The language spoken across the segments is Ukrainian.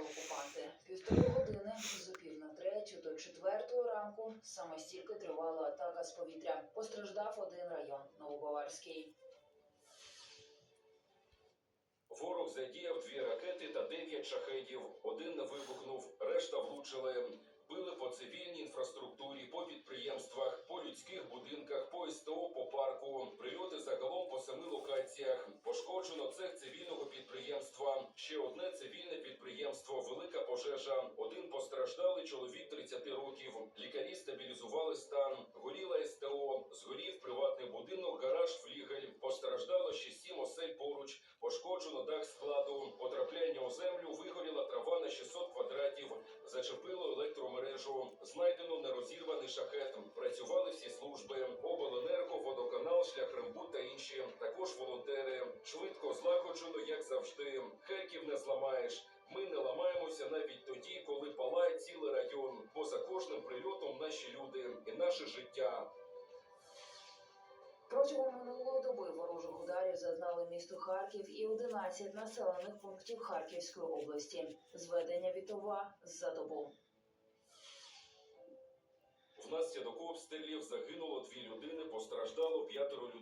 окупанти. Півтори години з опів на третю до четвертої ранку саме стільки тривала атака з повітря. Постраждав один район Новобаварський. Ворог задіяв дві ракети та дев'ять шахедів. Один вибухнув, решта влучили. Били по цивільній інфраструктурі, по підприємствах, по людських будинках, по СТО, по парку. Прильоти загалом по семи локаціях. Пошкоджено цех цивільного пожежа. Один постраждалий чоловік 30 років. Лікарі стабілізували стан. Горіла СТО. Згорів приватний будинок, гараж, флігель. Постраждало ще сім осель поруч. Пошкоджено дах складу. Потрапляння у землю. Вигоріла трава на 600 квадратів. Зачепило електромережу. Знайдено нерозірваний шахет. Працювали всі служби. Обленерго, водоканал, шляхрембут та інші. Також волонтери. Швидко злагоджено, як завжди. Харків не зламаєш. Ми не ламаємося навіть тоді, коли палає цілий район. Бо за кожним прильотом наші люди і наше життя. Протягом минулої доби ворожих ударів зазнали місто Харків і 11 населених пунктів Харківської області. Зведення Вітова за добу. Внаслідок обстрілів загинуло дві людини, постраждало п'ятеро людей.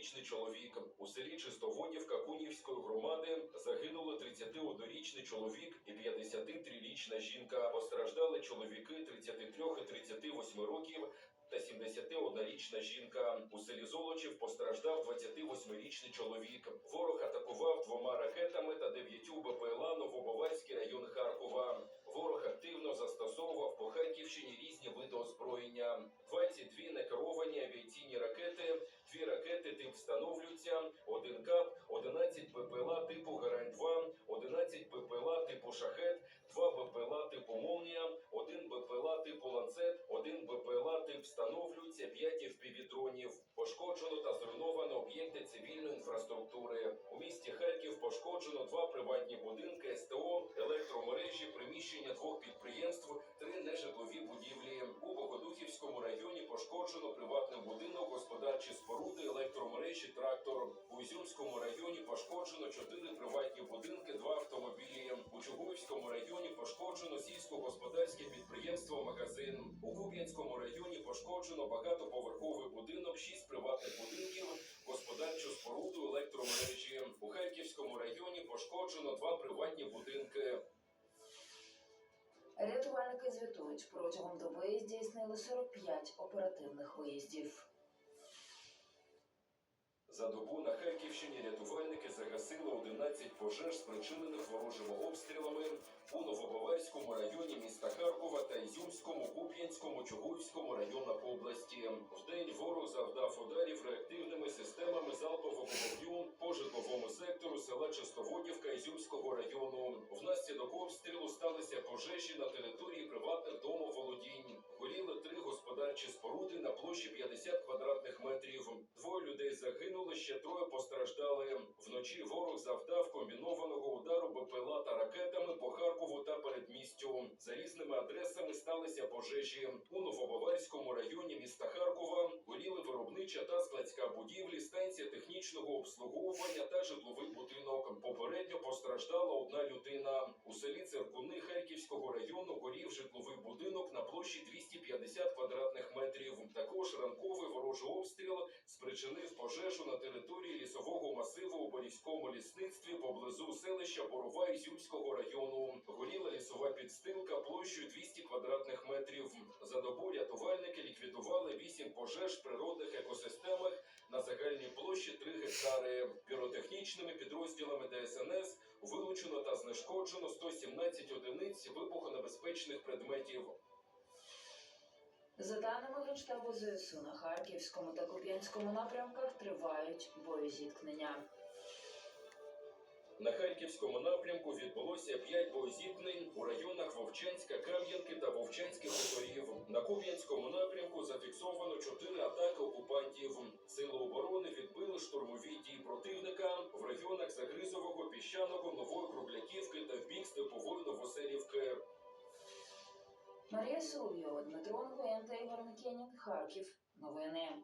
У місті Харків постраждав 30-річний чоловік. У селі Чистоводівка Кунівської громади загинуло 31-річний чоловік і 53-річна жінка. Постраждали чоловіки 33 і 38 років. Та 71-річна жінка у селі Золочів постраждав 28-річний чоловік. Ворог атакував двома ракетами та дев'ятю БПЛА Новобаварський район Харкова. Ворог активно застосовував по FPV-дронів. Пошкоджено та зруйновано об'єкти цивільної інфраструктури. У місті Харків пошкоджено два приватні будинки, СТО, електромережі, приміщення двох підприємств, три нежитлові будівлі. У Богодухівському районі пошкоджено приватний будинок, господарчі споруди, електромережі, трактор. У Ізюмському районі пошкоджено чотири приватні. У Чугуївському районі пошкоджено сільськогосподарське підприємство, магазин. У Куп'янському районі пошкоджено багатоповерховий будинок, шість приватних будинків, господарчу споруду, електромережі. У Харківському районі пошкоджено два приватні будинки. Рятувальники звітують, протягом доби здійснили 45 оперативних виїздів. За добу на Харківщині рятувальники загасили 11 пожеж, спричинених ворожими обстрілами у Новобаварському районі міста Харкова та Ізюмському, Куп'янському, Чугуївському районах області. Вдень ворог завдав ударів реактивними системами залпового вогню Чистоводівка Ізюмського району. Внаслідок обстрілу сталися пожежі на території приватних домоволодінь. Горіли три господарчі споруди на площі 50 квадратних метрів. Двоє людей загинули, ще троє постраждали. Вночі ворог завдав комбінованого удару БПЛА та ракетами по Харкову та передмістю. За різними адресами сталися пожежі у Новобаварському районі міста Харкова. Горіли виробнича та складська будівлі, станція технічного обслуговування та житловий будинок. Попередньо постраждала одна людина. У селі Церкуни Харківського району горів житловий будинок на площі 250 квадратних метрів. Також ранковий ворожий обстріл спричинив пожежу на території лісового масиву у Борівському лісництві поблизу селища Борова Ізюмського району. Горіла лісова підстилка площею 200 квадратних метрів. За добу рятувальники ліквідували 8 пожеж в природних екосистемах на загальній площі 3 гектари. Піротехнічними підрозділами ДСНС вилучено та знешкоджено 117 одиниць вибухонебезпечних предметів. За даними Генштабу ЗСУ на Харківському та Куп'янському напрямках тривають боєзіткнення. На Харківському напрямку відбулося 5 боєзіткнень у районах Вовчанська, Кам'янки та Вовчанських хуторів. На Куп'янському напрямку зафіксовано 4 атаки штурмові дії противника в районах Загризового, Піщаного, Нової Кругляківки та в бік Степової Новоселівки. Марія Соловйова, Дмитро Нгоєн та Ігор Микенін. Харків. Новини.